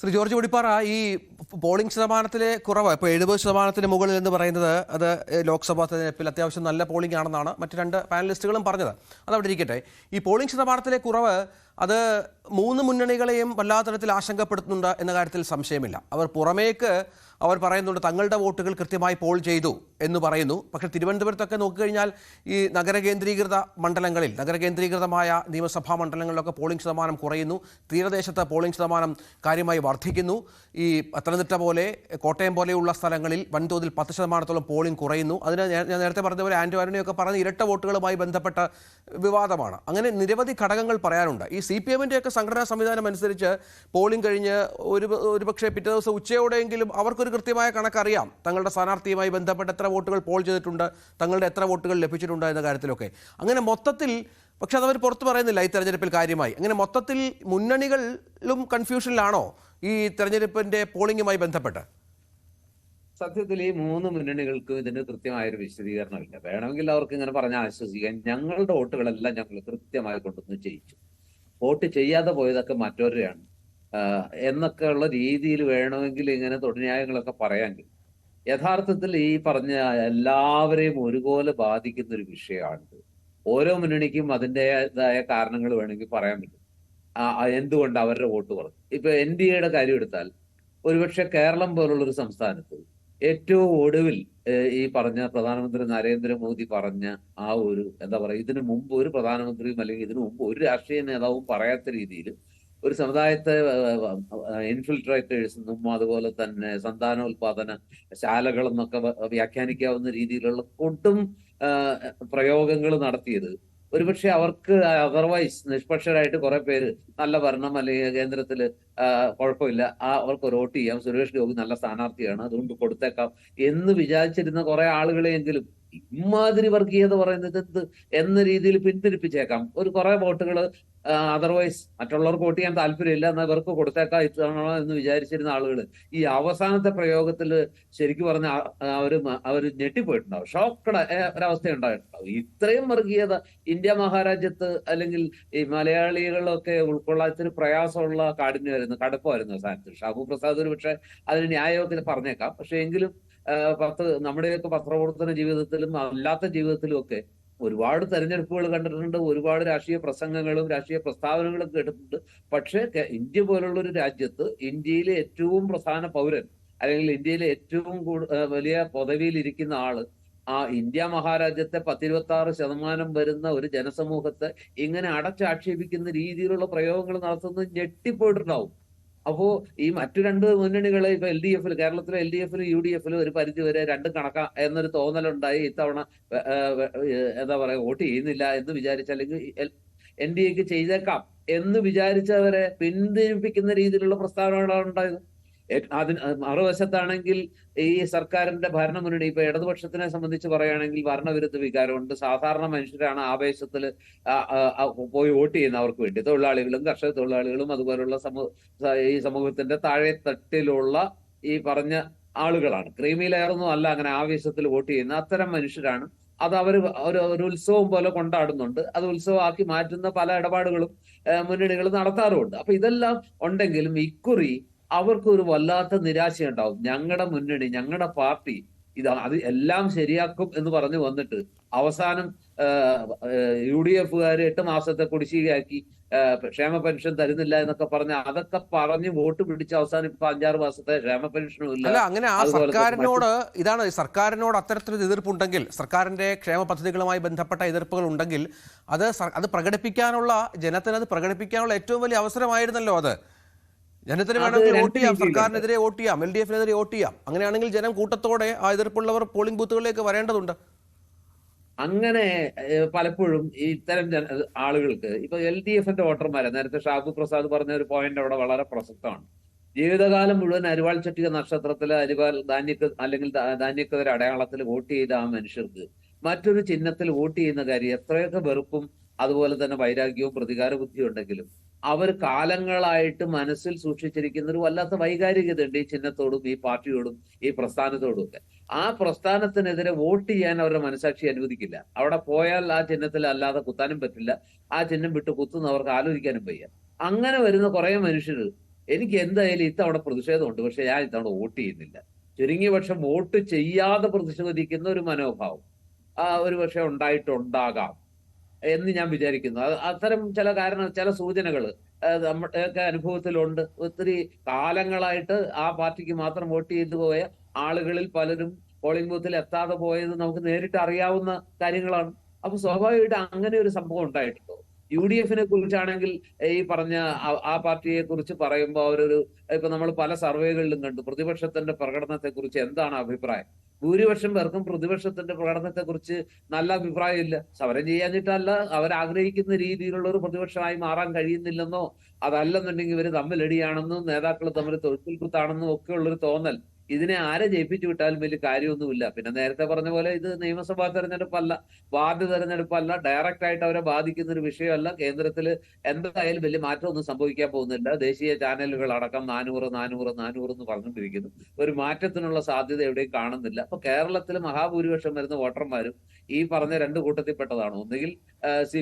Shri George ഒടിപ്പാറ ഈ polling ശതമാനത്തിലെ കുറവ് ഇപ്പോൾ എഴുപത് ശതമാനത്തിന് മുകളിൽ എന്ന് പറയുന്നത് അത് ലോക്സഭാ തെരഞ്ഞെടുപ്പിൽ അത്യാവശ്യം നല്ല പോളിംഗ് ആണെന്നാണ് മറ്റ് രണ്ട് പാനലിസ്റ്റുകളും പറഞ്ഞത്. അതവിടെ ഇരിക്കട്ടെ. ഈ പോളിംഗ് ശതമാനത്തിലെ കുറവ് അത് മൂന്ന് മുന്നണികളെയും വല്ലാത്ത തരത്തിൽ ആശങ്കപ്പെടുത്തുന്നുണ്ട് എന്ന കാര്യത്തിൽ സംശയമില്ല. അവർ പുറമേക്ക് അവർ പറയുന്നുണ്ട് തങ്ങളുടെ വോട്ടുകൾ കൃത്യമായി പോൾ ചെയ്തു എന്ന് പറയുന്നു. പക്ഷേ തിരുവനന്തപുരത്തൊക്കെ നോക്കിക്കഴിഞ്ഞാൽ ഈ നഗരകേന്ദ്രീകൃത മണ്ഡലങ്ങളിൽ നഗരകേന്ദ്രീകൃതമായ നിയമസഭാ മണ്ഡലങ്ങളിലൊക്കെ പോളിംഗ് ശതമാനം കുറയുന്നു. തീരദേശത്ത് പോളിംഗ് ശതമാനം കാര്യമായി വർദ്ധിക്കുന്നു. ഈ പത്തനംതിട്ട പോലെ കോട്ടയം പോലെയുള്ള സ്ഥലങ്ങളിൽ വൻതോതിൽ പത്ത് ശതമാനത്തോളം പോളിംഗ് കുറയുന്നു. അതിന് ഞാൻ നേരത്തെ പറഞ്ഞ പോലെ ആന്റോ ആന്റണിയൊക്കെ പറഞ്ഞ ഇരട്ട വോട്ടുകളുമായി ബന്ധപ്പെട്ട വിവാദമാണ്. അങ്ങനെ നിരവധി ഘടകങ്ങൾ പറയാനുണ്ട്. ഈ സി പി എമ്മിന്റെയൊക്കെ സംഘടനാ സംവിധാനം അനുസരിച്ച് പോളിംഗ് കഴിഞ്ഞ് ഒരു ഒരു പക്ഷേ പിറ്റേ ദിവസം ഉച്ചയോടെയെങ്കിലും അവർക്കൊരു കൃത്യമായ കണക്കറിയാം. തങ്ങളുടെ സ്ഥാനാർത്ഥിയുമായി ബന്ധപ്പെട്ട് എത്ര വോട്ടുകൾ പോൾ ചെയ്തിട്ടുണ്ട് തങ്ങളുടെ എത്ര വോട്ടുകൾ ലഭിച്ചിട്ടുണ്ട് എന്ന കാര്യത്തിലൊക്കെ. അങ്ങനെ മൊത്തത്തിൽ പക്ഷെ അതവർ പുറത്ത് പറയുന്നില്ല ഈ തെരഞ്ഞെടുപ്പിൽ കാര്യമായി. അങ്ങനെ മൊത്തത്തിൽ മുന്നണികളിലും കൺഫ്യൂഷനിലാണോ ഈ തെരഞ്ഞെടുപ്പിന്റെ പോളിംഗുമായി ബന്ധപ്പെട്ട്? സത്യത്തിൽ ഈ മൂന്ന് മുന്നണികൾക്കും ഇതിന് കൃത്യമായൊരു വിശദീകരണമില്ല. വേണമെങ്കിൽ അവർക്ക് ഇങ്ങനെ പറഞ്ഞ് ആശ്വസിക്കാൻ ഞങ്ങളുടെ വോട്ടുകളെല്ലാം ഞങ്ങൾ കൃത്യമായി കൊണ്ടുവന്ന് ചെയ്യിച്ചു വോട്ട് ചെയ്യാതെ പോയതൊക്കെ മറ്റൊരാണ് എന്നൊക്കെ ഉള്ള രീതിയിൽ വേണമെങ്കിൽ ഇങ്ങനെ തൊഴിലാളികളൊക്കെ പറയാമെങ്കിൽ. യഥാർത്ഥത്തിൽ ഈ പറഞ്ഞ എല്ലാവരെയും ഒരുപോലെ ബാധിക്കുന്ന ഒരു വിഷയമാണിത്. ഓരോ മുന്നണിക്കും അതിന്റെതായ കാരണങ്ങൾ വേണമെങ്കിൽ പറയാൻ പറ്റും. എന്തുകൊണ്ട് അവരുടെ വോട്ട് കുറഞ്ഞു? ഇപ്പൊ എൻ ഡി എയുടെ കാര്യം എടുത്താൽ ഒരുപക്ഷെ കേരളം പോലുള്ള ഒരു സംസ്ഥാനത്ത് ഏറ്റവും ഒടുവിൽ ഈ പറഞ്ഞ പ്രധാനമന്ത്രി നരേന്ദ്രമോദി പറഞ്ഞ ആ ഒരു എന്താ പറയുക ഇതിനു മുമ്പ് ഒരു പ്രധാനമന്ത്രിയും അല്ലെങ്കിൽ ഇതിനു മുമ്പ് ഒരു രാഷ്ട്രീയ നേതാവും പറയാത്ത രീതിയിൽ ഒരു സമുദായത്തെ ഇൻഫിൽട്രേറ്റേഴ്സ് അതുപോലെ തന്നെ സന്താനോൽപാദന ശാലകളെന്നൊക്കെ വ്യാഖ്യാനിക്കാവുന്ന രീതിയിലുള്ള ഒട്ടും പ്രയോഗങ്ങൾ നടത്തിയത് ഒരുപക്ഷെ അവർക്ക് അതർവൈസ് നിഷ്പക്ഷരായിട്ട് കുറെ പേര് നല്ല ഭരണം അല്ലെങ്കിൽ കേന്ദ്രത്തിൽ കുഴപ്പമില്ല. ആ അവർക്ക് വോട്ട് ചെയ്യാം. സുരേഷ് ഗോപി നല്ല സ്ഥാനാർത്ഥിയാണ്. അതുകൊണ്ട് കൊടുത്തേക്കാം എന്ന് വിചാരിച്ചിരുന്ന കുറെ ആളുകളെയെങ്കിലും ഇമാതിരി വർഗീയത പറയുന്നത് എന്ത് എന്ന രീതിയിൽ പിന്തിരിപ്പിച്ചേക്കാം. ഒരു കുറെ വോട്ടുകൾ അതർവൈസ് മറ്റുള്ളവർക്ക് വോട്ട് ചെയ്യാൻ താല്പര്യമില്ല എന്നാൽ ഇവർക്ക് കൊടുത്തേക്കാം ഇത്തവണ എന്ന് വിചാരിച്ചിരുന്ന ആളുകൾ ഈ അവസാനത്തെ പ്രയോഗത്തിൽ ശരിക്കും പറഞ്ഞ അവർ അവർ ഞെട്ടിപ്പോയിട്ടുണ്ടാവും. ഷോക്കഡ് ഒരവസ്ഥ ഉണ്ടായിട്ടുണ്ടാവും ഇത്രയും വർഗീയത ഇന്ത്യ മഹാരാജ്യത്ത് അല്ലെങ്കിൽ ഈ മലയാളികളൊക്കെ ഉൾക്കൊള്ളാത്തിന് പ്രയാസമുള്ള കാഠിന്യമായിരുന്നു കടുപ്പമായിരുന്നു സാധനത്തിൽ ഷാബു പ്രസാദ് ഒരു പക്ഷെ അതിന് ന്യായമൊക്കെ പറഞ്ഞേക്കാം. പക്ഷെ എങ്കിലും പത്ത് നമ്മുടെയൊക്കെ പത്രപ്രവർത്തന ജീവിതത്തിലും അല്ലാത്ത ജീവിതത്തിലും ഒക്കെ ഒരുപാട് തെരഞ്ഞെടുപ്പുകൾ കണ്ടിട്ടുണ്ട് ഒരുപാട് രാഷ്ട്രീയ പ്രസംഗങ്ങളും രാഷ്ട്രീയ പ്രസ്താവനകളും കേട്ടിട്ടുണ്ട് പക്ഷേ ഇന്ത്യ പോലുള്ള ഒരു രാജ്യത്ത് ഇന്ത്യയിലെ ഏറ്റവും പ്രധാന പൗരൻ അല്ലെങ്കിൽ ഇന്ത്യയിലെ ഏറ്റവും വലിയ പദവിയിൽ ഇരിക്കുന്ന ആൾ ആ ഇന്ത്യ മഹാരാജ്യത്തെ പത്തിരുപത്തി ആറ് ശതമാനം വരുന്ന ഒരു ജനസമൂഹത്തെ ഇങ്ങനെ അടച്ചാക്ഷേപിക്കുന്ന രീതിയിലുള്ള പ്രയോഗങ്ങൾ നടത്തുന്നത് ഞെട്ടിപ്പോയിട്ടുണ്ടാവും. അപ്പോ ഈ മറ്റു രണ്ട് മുന്നണികളെ ഇപ്പൊ എൽ ഡി എഫിൽ കേരളത്തിലെ എൽ ഡി എഫിലും യു ഡി എഫിലും ഒരു പരിധി വരെ രണ്ടും കണക്കാം എന്നൊരു തോന്നലുണ്ടായി. ഇത്തവണ എന്താ പറയാ വോട്ട് ചെയ്യുന്നില്ല എന്ന് വിചാരിച്ച അല്ലെങ്കിൽ എൻ ഡി എക്ക് ചെയ്തേക്കാം എന്ന് വിചാരിച്ചവരെ പിന്തിരിപ്പിക്കുന്ന രീതിയിലുള്ള പ്രസ്താവനകളാണ് ഉണ്ടായത് അതിന് മറുവശത്താണെങ്കിൽ ഈ സർക്കാരിന്റെ ഭരണ മുന്നണി ഇപ്പൊ ഇടതുപക്ഷത്തിനെ സംബന്ധിച്ച് പറയുകയാണെങ്കിൽ ഭരണവിരുദ്ധ വികാരമുണ്ട്. സാധാരണ മനുഷ്യരാണ് ആവേശത്തിൽ പോയി വോട്ട് ചെയ്യുന്നവർക്ക് വേണ്ടി. തൊഴിലാളികളും കർഷക തൊഴിലാളികളും അതുപോലുള്ള സമൂഹ ഈ സമൂഹത്തിന്റെ താഴെ തട്ടിലുള്ള ഈ പറഞ്ഞ ആളുകളാണ്. ക്രീമി ലെയറൊന്നും അല്ല അങ്ങനെ ആവേശത്തിൽ വോട്ട് ചെയ്യുന്ന അത്തരം മനുഷ്യരാണ്. അത് അവർ ഒരു ഒരു ഉത്സവം പോലെ കൊണ്ടാടുന്നുണ്ട്. അത് ഉത്സവമാക്കി മാറ്റുന്ന പല ഇടപാടുകളും മുന്നണികളും നടത്താറുമുണ്ട്. അപ്പൊ ഇതെല്ലാം ഉണ്ടെങ്കിലും ഇക്കുറി അവർക്ക് ഒരു വല്ലാത്ത നിരാശയുണ്ടാവും. ഞങ്ങളുടെ മുന്നണി ഞങ്ങളുടെ പാർട്ടി ഇത് അത് എല്ലാം ശരിയാക്കും എന്ന് പറഞ്ഞു വന്നിട്ട് അവസാനം യു ഡി എഫുകാർ എട്ട് മാസത്തെ കുടിശ്ശികയാക്കി ക്ഷേമ പെൻഷൻ തരുന്നില്ല എന്നൊക്കെ പറഞ്ഞ് അതൊക്കെ പറഞ്ഞ് വോട്ട് പിടിച്ച അവസാനം ഇപ്പൊ അഞ്ചാറ് മാസത്തെ ക്ഷേമ പെൻഷനും അല്ല ഇല്ല അങ്ങനെ ആ സർക്കാരിനോട് ഇതാണ് സർക്കാരിനോട് അത്തരത്തിലൊരു എതിർപ്പുണ്ടെങ്കിൽ സർക്കാരിന്റെ ക്ഷേമ പദ്ധതികളുമായി ബന്ധപ്പെട്ട എതിർപ്പുകൾ ഉണ്ടെങ്കിൽ അത് അത് പ്രകടിപ്പിക്കാനുള്ള ജനത്തിന് അത് പ്രകടിപ്പിക്കാനുള്ള ഏറ്റവും വലിയ അവസരമായിരുന്നല്ലോ അത്. ജനത്തിന് വേണമെങ്കിൽ വോട്ട് ചെയ്യാം. സർക്കാരിനെതിരെ വോട്ട് ചെയ്യാം. എൽ ഡി എഫിനെതിരെ വോട്ട് ചെയ്യാം. അങ്ങനെയാണെങ്കിൽ ജനം കൂട്ടത്തോടെ ആ എതിർപ്പുള്ളവർ പോളിംഗ് ബൂത്തുകളിലേക്ക് വരേണ്ടതുണ്ട്. അങ്ങനെ പലപ്പോഴും ഇത്തരം ജന ആളുകൾക്ക് ഇപ്പൊ എൽ ഡി എഫിന്റെ വോട്ടർമാരെ നേരത്തെ ഷാഗു പ്രസാദ് പറഞ്ഞ ഒരു പോയിന്റ് അവിടെ വളരെ പ്രസക്തമാണ്. ജീവിതകാലം മുഴുവൻ അരിവാൾ ചട്ടിക നക്ഷത്രത്തിൽ അരിവാൾ ധാന്യക്ക് അല്ലെങ്കിൽ ധാന്യക്കതിര അടയാളത്തിൽ വോട്ട് ചെയ്ത ആ മനുഷ്യർക്ക് മറ്റൊരു ചിഹ്നത്തിൽ വോട്ട് ചെയ്യുന്ന കാര്യം എത്രയൊക്കെ വെറുപ്പും അതുപോലെ തന്നെ വൈരാഗ്യവും പ്രതികാര ബുദ്ധിയും ഉണ്ടെങ്കിലും അവർ കാലങ്ങളായിട്ട് മനസ്സിൽ സൂക്ഷിച്ചിരിക്കുന്ന ഒരു വല്ലാത്ത വൈകാരികതയുണ്ട് ഈ ചിഹ്നത്തോടും ഈ പാർട്ടിയോടും ഈ പ്രസ്ഥാനത്തോടും ഒക്കെ. ആ പ്രസ്ഥാനത്തിനെതിരെ വോട്ട് ചെയ്യാൻ അവരുടെ മനസാക്ഷി അനുവദിക്കില്ല. അവിടെ പോയാൽ ആ ചിഹ്നത്തിൽ അല്ലാതെ കുത്താനും പറ്റില്ല. ആ ചിഹ്നം വിട്ട് കുത്തുന്ന അവർക്ക് ആലോചിക്കാനും വയ്യ. അങ്ങനെ വരുന്ന കുറെ മനുഷ്യർ എനിക്ക് എന്തായാലും ഇത്തവണ പ്രതിഷേധമുണ്ട് പക്ഷെ ഞാൻ ഇത്തവണ വോട്ട് ചെയ്യുന്നില്ല. ചുരുങ്ങിയ പക്ഷം വോട്ട് ചെയ്യാതെ പ്രതിഷേധിക്കുന്ന ഒരു മനോഭാവം ആ ഒരു പക്ഷെ ഉണ്ടായിട്ടുണ്ടാകാം. എന്ന് ഞാൻ വിചാരിക്കുന്നു. അത് അത്തരം ചില കാരണം ചില സൂചനകൾ നമ്മുടെയൊക്കെ അനുഭവത്തിലുണ്ട്. ഒത്തിരി കാലങ്ങളായിട്ട് ആ പാർട്ടിക്ക് മാത്രം വോട്ട് ചെയ്തു പോയ ആളുകളിൽ പലരും പോളിംഗ് ബൂത്തിൽ എത്താതെ പോയത് നമുക്ക് നേരിട്ട് അറിയാവുന്ന കാര്യങ്ങളാണ്. അപ്പൊ സ്വാഭാവികമായിട്ട് അങ്ങനെ ഒരു സംഭവം ഉണ്ടായിട്ടുണ്ടോ? യു ഡി എഫിനെ കുറിച്ചാണെങ്കിൽ ഈ പറഞ്ഞ ആ- പാർട്ടിയെ കുറിച്ച് പറയുമ്പോൾ അവരൊരു ഇപ്പൊ നമ്മൾ പല സർവേകളിലും കണ്ടു. പ്രതിപക്ഷത്തിന്റെ പ്രകടനത്തെ കുറിച്ച് എന്താണ് അഭിപ്രായം? ഭൂരിപക്ഷം പേർക്കും പ്രതിപക്ഷത്തിന്റെ പ്രകടനത്തെ കുറിച്ച് നല്ല അഭിപ്രായമില്ല. സമരം ചെയ്യാഞ്ഞിട്ടല്ല അവരാഗ്രഹിക്കുന്ന രീതിയിലുള്ള ഒരു പ്രതിപക്ഷമായി മാറാൻ കഴിയുന്നില്ലെന്നോ അതല്ലെന്നുണ്ടെങ്കിൽ ഇവർ തമ്മിലടിയാണെന്നും നേതാക്കൾ തമ്മിൽ തൊഴിൽ കുത്താണെന്നും ഒക്കെ ഉള്ളൊരു തോന്നൽ. ഇതിനെ ആരെ ജയിപ്പിച്ചു വിട്ടാലും വലിയ കാര്യമൊന്നുമില്ല. പിന്നെ നേരത്തെ പറഞ്ഞ പോലെ ഇത് നിയമസഭാ തെരഞ്ഞെടുപ്പല്ല വാർഡ് തെരഞ്ഞെടുപ്പല്ല ഡയറക്റ്റ് ആയിട്ട് അവരെ ബാധിക്കുന്ന ഒരു വിഷയമല്ല. കേന്ദ്രത്തിൽ എന്തായാലും വലിയ മാറ്റമൊന്നും സംഭവിക്കാൻ പോകുന്നില്ല. ദേശീയ ചാനലുകൾ അടക്കം നാനൂറ് നാനൂറ് നാനൂറ് എന്ന് പറഞ്ഞുകൊണ്ടിരിക്കുന്നു. ഒരു മാറ്റത്തിനുള്ള സാധ്യത എവിടെയും കാണുന്നില്ല. അപ്പൊ കേരളത്തിൽ മഹാഭൂരിപക്ഷം വരുന്ന വോട്ടർമാരും ഈ പറഞ്ഞ രണ്ട് കൂട്ടത്തിൽപ്പെട്ടതാണ്. ഒന്നുകിൽ സി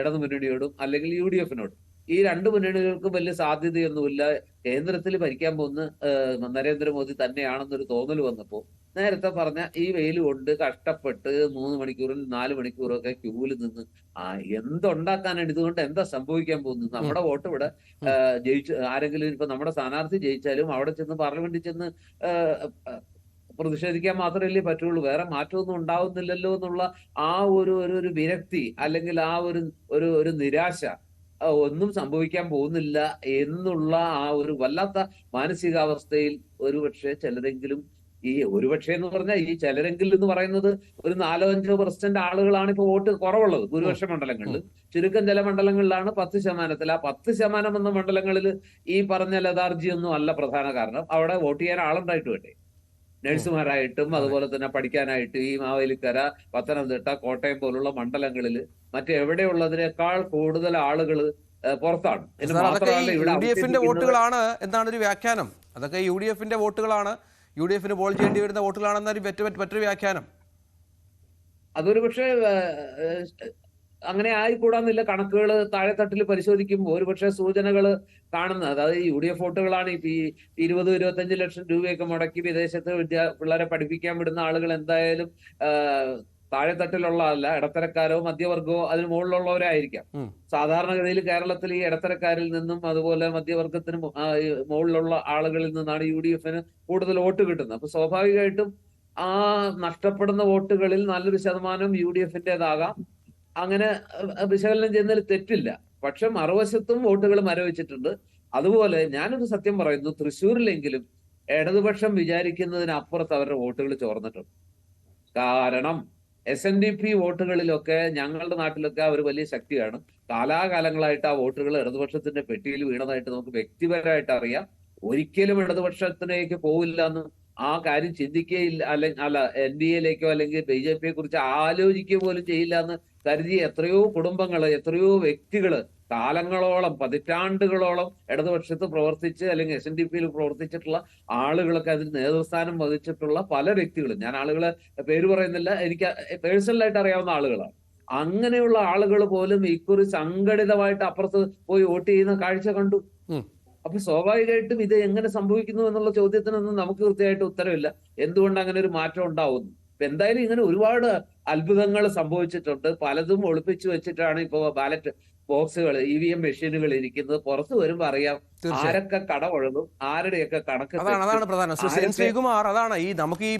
ഇടതു മുന്നണിയോടും അല്ലെങ്കിൽ യു ഡി എഫിനോടും. ഈ രണ്ട് മുന്നണികൾക്കും വലിയ സാധ്യതയൊന്നുമില്ല. കേന്ദ്രത്തിൽ ഭരിക്കാൻ പോകുന്ന നരേന്ദ്രമോദി തന്നെയാണെന്നൊരു തോന്നൽ വന്നപ്പോൾ നേരത്തെ പറഞ്ഞ ഈ വെയിൽ കൊണ്ട് കഷ്ടപ്പെട്ട് മൂന്ന് മണിക്കൂറിൽ നാല് മണിക്കൂറൊക്കെ ക്യൂവിൽ നിന്ന് ആ എന്തുണ്ടാക്കാനാണ്? ഇതുകൊണ്ട് എന്താ സംഭവിക്കാൻ പോകുന്നത്? നമ്മുടെ വോട്ട് ഇവിടെ ജയിച്ച് ആരെങ്കിലും ഇപ്പൊ നമ്മുടെ സ്ഥാനാർത്ഥി ജയിച്ചാലും അവിടെ ചെന്ന് പാർലമെന്റിൽ ചെന്ന് പ്രതിഷേധിക്കാൻ മാത്രമല്ലേ പറ്റുള്ളൂ. വേറെ മാറ്റമൊന്നും ഉണ്ടാവുന്നില്ലല്ലോ എന്നുള്ള ആ ഒരു ഒരു വിരക്തി അല്ലെങ്കിൽ ആ ഒരു ഒരു ഒരു നിരാശ ഒന്നും സംഭവിക്കാൻ പോകുന്നില്ല എന്നുള്ള ആ ഒരു വല്ലാത്ത മാനസികാവസ്ഥയിൽ ഒരുപക്ഷെ ചിലരെങ്കിലും ഈ ഒരുപക്ഷെ എന്ന് പറഞ്ഞാൽ ഈ ചിലരെങ്കിലും എന്ന് പറയുന്നത് ഒരു നാലോ അഞ്ചോ പെർസെന്റ് ആളുകളാണ് ഇപ്പൊ വോട്ട് കുറവുള്ളത് ഭൂരിപക്ഷ മണ്ഡലങ്ങളിൽ. ചുരുക്കം ചില മണ്ഡലങ്ങളിലാണ് പത്ത് ശതമാനത്തിൽ. ആ പത്ത് ശതമാനം എന്ന മണ്ഡലങ്ങളിൽ ഈ പറഞ്ഞ ലതാർജി ഒന്നും അല്ല പ്രധാന കാരണം. അവിടെ വോട്ട് ചെയ്യാൻ ആളുണ്ടായിട്ട് വേണ്ടേ? നഴ്സുമാരായിട്ടും അതുപോലെ തന്നെ പഠിക്കാനായിട്ട് ഈ മാവേലിക്കര പത്തനംതിട്ട കോട്ടയം പോലുള്ള മണ്ഡലങ്ങളിൽ മറ്റെവിടെയുള്ളതിനേക്കാൾ കൂടുതൽ ആളുകൾ പുറത്താണ്. യു ഡി എഫിന്റെ വോട്ടുകളാണ് എന്നാണ് ഒരു വ്യാഖ്യാനം. അതൊക്കെ യു ഡി എഫിന്റെ വോട്ടുകളാണ്. യു ഡി എഫിന് പോൾ ചെയ്യേണ്ടി വരുന്ന വോട്ടുകളാണെന്നൊരു മറ്റൊരു വ്യാഖ്യാനം. അതൊരു പക്ഷേ അങ്ങനെ ആയിക്കൂടാന്നില്ല. കണക്കുകൾ താഴെത്തട്ടിൽ പരിശോധിക്കുമ്പോൾ ഒരുപക്ഷെ സൂചനകൾ കാണുന്നത് അതായത് യു ഡി എഫ് വോട്ടുകളാണ് ഈ ഇരുപത് ഇരുപത്തഞ്ച് ലക്ഷം രൂപയൊക്കെ മുടക്കി വിദേശത്ത് വിദ്യാ പിള്ളേരെ പഠിപ്പിക്കാൻ വിടുന്ന ആളുകൾ എന്തായാലും താഴെത്തട്ടിലുള്ള അല്ല ഇടത്തരക്കാരോ മധ്യവർഗമോ അതിന് മുകളിലുള്ളവരായിരിക്കാം. സാധാരണഗതിയിൽ കേരളത്തിൽ ഈ ഇടത്തരക്കാരിൽ നിന്നും അതുപോലെ മധ്യവർഗത്തിന് മുകളിലുള്ള ആളുകളിൽ നിന്നാണ് യു ഡി എഫിന് കൂടുതൽ വോട്ട് കിട്ടുന്നത്. അപ്പൊ സ്വാഭാവികമായിട്ടും ആ നഷ്ടപ്പെടുന്ന വോട്ടുകളിൽ നല്ലൊരു ശതമാനം യു ഡി എഫിന്റേതാകാം അങ്ങനെ വിശകലനം ചെയ്യുന്നതിൽ തെറ്റില്ല. പക്ഷെ മറുവശത്തും വോട്ടുകൾ മരവിച്ചിട്ടുണ്ട്. അതുപോലെ ഞാനൊരു സത്യം പറയുന്നു. തൃശ്ശൂരിലെങ്കിലും ഇടതുപക്ഷം വിചാരിക്കുന്നതിനപ്പുറത്ത് അവരുടെ വോട്ടുകൾ ചോർന്നിട്ടുണ്ട്. കാരണം എസ് എൻ ഡി പി വോട്ടുകളിലൊക്കെ ഞങ്ങളുടെ നാട്ടിലൊക്കെ അവർ വലിയ ശക്തിയാണ്. കാലാകാലങ്ങളായിട്ട് ആ വോട്ടുകൾ ഇടതുപക്ഷത്തിന്റെ പെട്ടിയിൽ വീണതായിട്ട് നമുക്ക് വ്യക്തിപരമായിട്ട് അറിയാം. ഒരിക്കലും ഇടതുപക്ഷത്തിലേക്ക് പോവില്ല എന്ന് ആ കാര്യം ചിന്തിക്കുകയില്ല. അല്ലെങ്കിൽ അല്ല എൻ ഡി എയിലേക്കോ അല്ലെങ്കിൽ ബി ജെ പിയെ കുറിച്ച് ആലോചിക്കുക പോലും ചെയ്യില്ല എന്ന് കരുതിയ എത്രയോ കുടുംബങ്ങൾ എത്രയോ വ്യക്തികൾ കാലങ്ങളോളം പതിറ്റാണ്ടുകളോളം ഇടതുപക്ഷത്ത് പ്രവർത്തിച്ച് അല്ലെങ്കിൽ എസ് എൻ ഡി പിയിൽ പ്രവർത്തിച്ചിട്ടുള്ള ആളുകളൊക്കെ അതിന് നേതൃസ്ഥാനം വഹിച്ചിട്ടുള്ള പല വ്യക്തികളും. ഞാൻ ആളുകളെ പേര് പറയുന്നില്ല എനിക്ക് പേഴ്സണലായിട്ട് അറിയാവുന്ന ആളുകളാണ്. അങ്ങനെയുള്ള ആളുകൾ പോലും ഇക്കുറി സംഘടിതമായിട്ട് അപ്പുറത്ത് പോയി വോട്ട് ചെയ്യുന്ന കാഴ്ച കണ്ടു. അപ്പൊ സ്വാഭാവികമായിട്ടും ഇത് എങ്ങനെ സംഭവിക്കുന്നു എന്നുള്ള ചോദ്യത്തിനൊന്നും നമുക്ക് കൃത്യമായിട്ട് ഉത്തരവില്ല. എന്തുകൊണ്ട് അങ്ങനെ ഒരു മാറ്റം ഉണ്ടാവുന്നു? എന്തായാലും ഇങ്ങനെ ഒരുപാട് അത്ഭുതങ്ങൾ സംഭവിച്ചിട്ടുണ്ട്. പലതും ഒളിപ്പിച്ചു വെച്ചിട്ടാണ് ഇപ്പൊ ബാലറ്റ് ബോക്സുകൾ ഇ വി എം മെഷീനുകൾ ഇരിക്കുന്നത്. പുറത്തു വരുമ്പോ അറിയാം ആരൊക്കെ കട ഒഴുകും ആരുടെയൊക്കെ കണക്ക് അതാണ് അതാണ് പ്രധാനം. ശ്രീകുമാർ അതാണ് ഈ നമുക്ക് ഈ